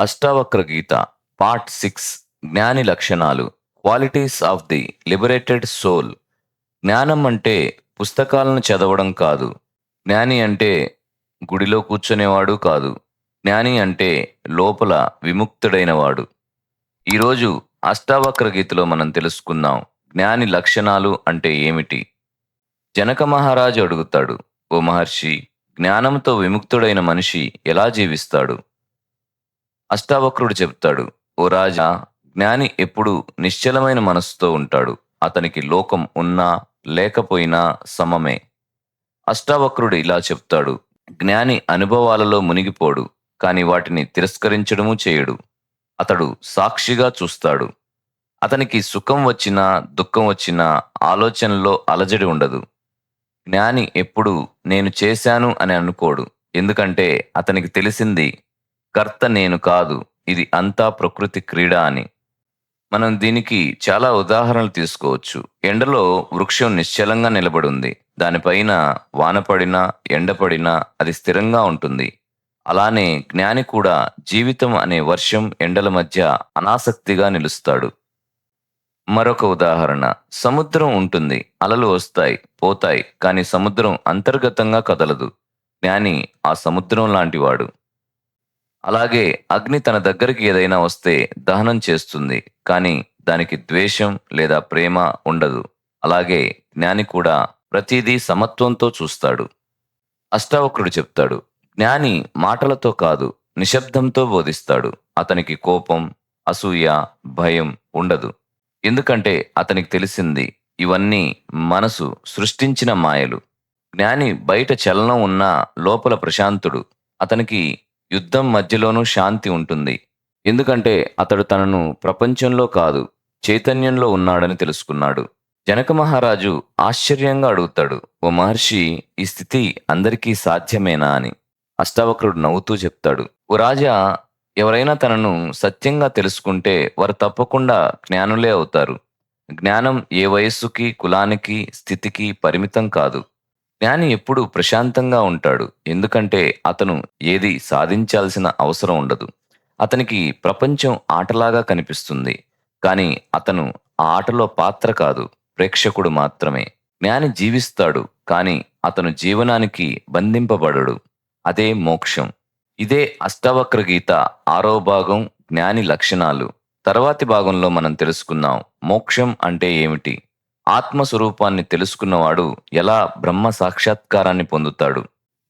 అష్టావక్ర గీత part six జ్ఞాని లక్షణాలు qualities of the liberated soul. జ్ఞానం అంటే పుస్తకాలను చదవడం కాదు. జ్ఞాని అంటే గుడిలో కూర్చునేవాడు కాదు. జ్ఞాని అంటే లోపల విముక్తుడైనవాడు. ఈరోజు అష్టావక్ర గీతలో మనం తెలుసుకుందాం జ్ఞాని లక్షణాలు అంటే ఏమిటి? జనక మహారాజు అడుగుతాడు ఓ మహర్షి జ్ఞానంతో విముక్తుడైన మనిషి ఎలా జీవిస్తాడు? అష్టావక్రుడు చెప్తాడు ఓ రాజా జ్ఞాని ఎప్పుడు నిశ్చలమైన మనస్సుతో ఉంటాడు. అతనికి లోకం ఉన్నా లేకపోయినా సమమే. అష్టావక్రుడు ఇలా చెప్తాడు జ్ఞాని అనుభవాలలో మునిగిపోడు కాని వాటిని తిరస్కరించడము చేయడు. అతడు సాక్షిగా చూస్తాడు. అతనికి సుఖం వచ్చినా దుఃఖం వచ్చినా ఆలోచనలో అలజడి ఉండదు. జ్ఞాని ఎప్పుడు నేను చేశాను అని అనుకోడు. ఎందుకంటే అతనికి తెలిసింది కర్త నేను కాదు ఇది అంతా ప్రకృతి క్రీడ అని. మనం దీనికి చాలా ఉదాహరణలు తీసుకోవచ్చు. ఎండలో వృక్షం నిశ్చలంగా నిలబడి ఉంది దానిపైన వాన పడినా ఎండ పడినా అది స్థిరంగా ఉంటుంది. అలానే జ్ఞాని కూడా జీవితం అనే వర్షం ఎండల మధ్య అనాసక్తిగా నిలుస్తాడు. మరొక ఉదాహరణ సముద్రం ఉంటుంది అలలు వస్తాయి పోతాయి కానీ సముద్రం అంతర్గతంగా కదలదు. జ్ఞాని ఆ సముద్రం లాంటివాడు. అలాగే అగ్ని తన దగ్గరికి ఏదైనా వస్తే దహనం చేస్తుంది కానీ దానికి ద్వేషం లేదా ప్రేమ ఉండదు. అలాగే జ్ఞాని కూడా ప్రతిదీ సమత్వంతో చూస్తాడు. అష్టావక్రుడు చెప్తాడు జ్ఞాని మాటలతో కాదు నిశ్శబ్దంతో బోధిస్తాడు. అతనికి కోపం అసూయ భయం ఉండదు. ఎందుకంటే అతనికి తెలిసింది ఇవన్నీ మనసు సృష్టించిన మాయలు. జ్ఞాని బయట చలనం ఉన్నా లోపల ప్రశాంతుడు. అతనికి యుద్ధం మధ్యలోనూ శాంతి ఉంటుంది. ఎందుకంటే అతడు తనను ప్రపంచంలో కాదు చైతన్యంలో ఉన్నాడని తెలుసుకున్నాడు. జనక మహారాజు ఆశ్చర్యంగా అడుగుతాడు ఓ మహర్షి ఈ స్థితి అందరికీ సాధ్యమేనా? అని. అష్టావక్రుడు నవ్వుతూ చెప్తాడు ఓ రాజా ఎవరైనా తనను సత్యంగా తెలుసుకుంటే వారు తప్పకుండా జ్ఞానులే అవుతారు. జ్ఞానం ఏ వయస్సుకి కులానికి స్థితికి పరిమితం కాదు. జ్ఞాని ఎప్పుడూ ప్రశాంతంగా ఉంటాడు. ఎందుకంటే అతను ఏది సాధించాల్సిన అవసరం ఉండదు. అతనికి ప్రపంచం ఆటలాగా కనిపిస్తుంది. కానీ అతను ఆ ఆటలో పాత్ర కాదు ప్రేక్షకుడు మాత్రమే. జ్ఞాని జీవిస్తాడు కానీ అతను జీవనానికి బంధింపబడడు. అదే మోక్షం. ఇదే అష్టావక్ర గీత ఆరో భాగం జ్ఞాని లక్షణాలు. తర్వాతి భాగంలో మనం తెలుసుకుందాం మోక్షం అంటే ఏమిటి? ఆత్మస్వరూపాన్ని తెలుసుకున్నవాడు ఎలా బ్రహ్మ సాక్షాత్కారాన్ని పొందుతాడు?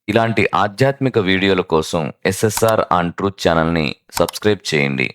ఇలాంటి ఆధ్యాత్మిక వీడియోల కోసం ఎస్ఎస్ఆర్ ఆన్ ట్రూత్ ఛానల్ని సబ్స్క్రైబ్ చేయండి.